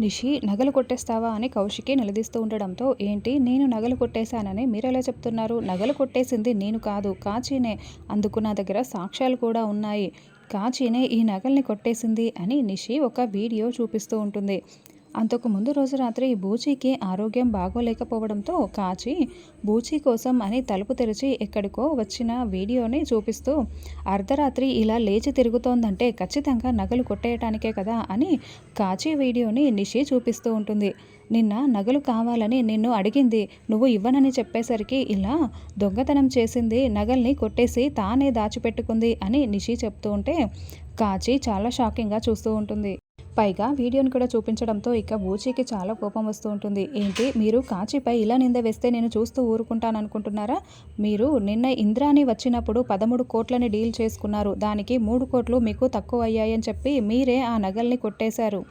నిషి నగలు కొట్టేస్తావా అని కౌశికి నిలదీస్తూ ఉండడంతో ఏంటి? నేను నగలు కొట్టేశానని మీరెలా చెప్తున్నారు? నగలు కొట్టేసింది నేను కాదు కాచీనే. అందుకు నా దగ్గర సాక్ష్యాలు కూడా ఉన్నాయి. కాచీనే ఈ నగల్ని కొట్టేసింది అని నిషి ఒక వీడియో చూపిస్తూ ఉంటుంది. అంతకు ముందు రోజు రాత్రి బూచీకి ఆరోగ్యం బాగోలేకపోవడంతో కాచి బూచీ కోసం అని తలుపు తెరిచి ఎక్కడికో వచ్చిన వీడియోని చూపిస్తూ అర్ధరాత్రి ఇలా లేచి తిరుగుతోందంటే ఖచ్చితంగా నగలు కొట్టేయటానికే కదా అని కాచి వీడియోని నిషి చూపిస్తూ ఉంటుంది. నిన్న నగలు కావాలని నిన్ను అడిగింది నువ్వు ఇవ్వనని చెప్పేసరికి ఇలా దొంగతనం చేసింది నగల్ని కొట్టేసి తానే దాచిపెట్టుకుంది అని నిషి చెప్తూ ఉంటే కాచి చాలా షాకింగ్గా చూస్తూ ఉంటుంది. పైగా వీడియోని కూడా చూపించడంతో ఇక బూచీకి చాలా కోపం వస్తూ ఉంటుంది. ఏంటి? మీరు కాచిపై ఇలా నింద వేస్తే నేను చూస్తూ ఊరుకుంటాను అనుకుంటున్నారా మీరు నిన్న ఇంద్రాని వచ్చినప్పుడు పదమూడు కోట్లని డీల్ చేసుకున్నారు. దానికి మూడు కోట్లు మీకు తక్కువ అయ్యాయని చెప్పి మీరే ఆ నగల్ని కొట్టేశారు.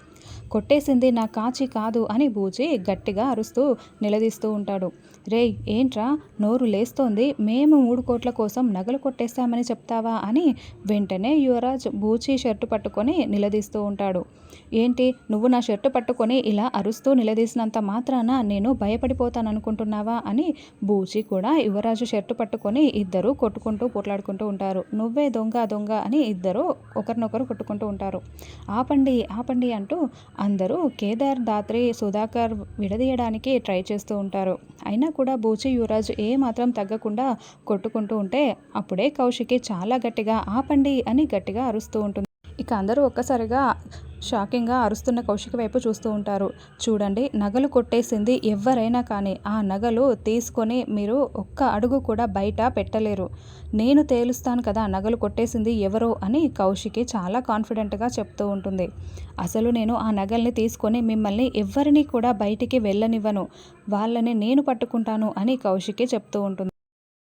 కొట్టేసింది నా కాచి కాదు అని బూచి గట్టిగా అరుస్తూ నిలదీస్తూ ఉంటాడు. రేయ్ ఏంట్రా? నోరు లేస్తోంది. మేము మూడు కోట్ల కోసం నగలు కొట్టేస్తామని చెప్తావా అని వెంటనే యువరాజ్ బూచి షర్టు పట్టుకొని నిలదీస్తూ ఉంటాడు. ఏంటి? నువ్వు నా షర్టు పట్టుకొని ఇలా అరుస్తూ నిలదీసినంత మాత్రాన నేను భయపడిపోతాను అనుకుంటున్నావా అని బూచి కూడా యువరాజు షర్టు పట్టుకొని ఇద్దరు కొట్టుకుంటూ పోట్లాడుకుంటూ ఉంటారు. నువ్వే దొంగ దొంగ అని ఇద్దరు ఒకరినొకరు కొట్టుకుంటూ ఉంటారు. ఆపండి ఆపండి అంటూ అందరూ కేదార్ దాత్రే సుధాకర్ విడదీయడానికి ట్రై చేస్తూ ఉంటారు. అయినా కూడా బూచి యువరాజ్ ఏ మాత్రం తగ్గకుండా కొట్టుకుంటూ ఉంటే అప్పుడే కౌశికి చాలా గట్టిగా ఆపండి అని గట్టిగా అరుస్తూ ఉంటుంది. ఇక అందరూ ఒక్కసారిగా షాకింగ్గా అరుస్తున్న కౌశిక వైపు చూస్తూ ఉంటారు. చూడండి నగలు కొట్టేసింది ఎవరైనా కానీ ఆ నగలు తీసుకొని మీరు ఒక్క అడుగు కూడా బయట పెట్టలేరు. నేను తేలుస్తాను కదా నగలు కొట్టేసింది ఎవరో అని కౌశికి చాలా కాన్ఫిడెంట్గా చెప్తూ ఉంటుంది. అసలు నేను ఆ నగల్ని తీసుకొని మిమ్మల్ని ఎవరిని కూడా బయటికి వెళ్ళనివ్వను. వాళ్ళని నేను పట్టుకుంటాను అని కౌశికి చెప్తూ ఉంటుంది.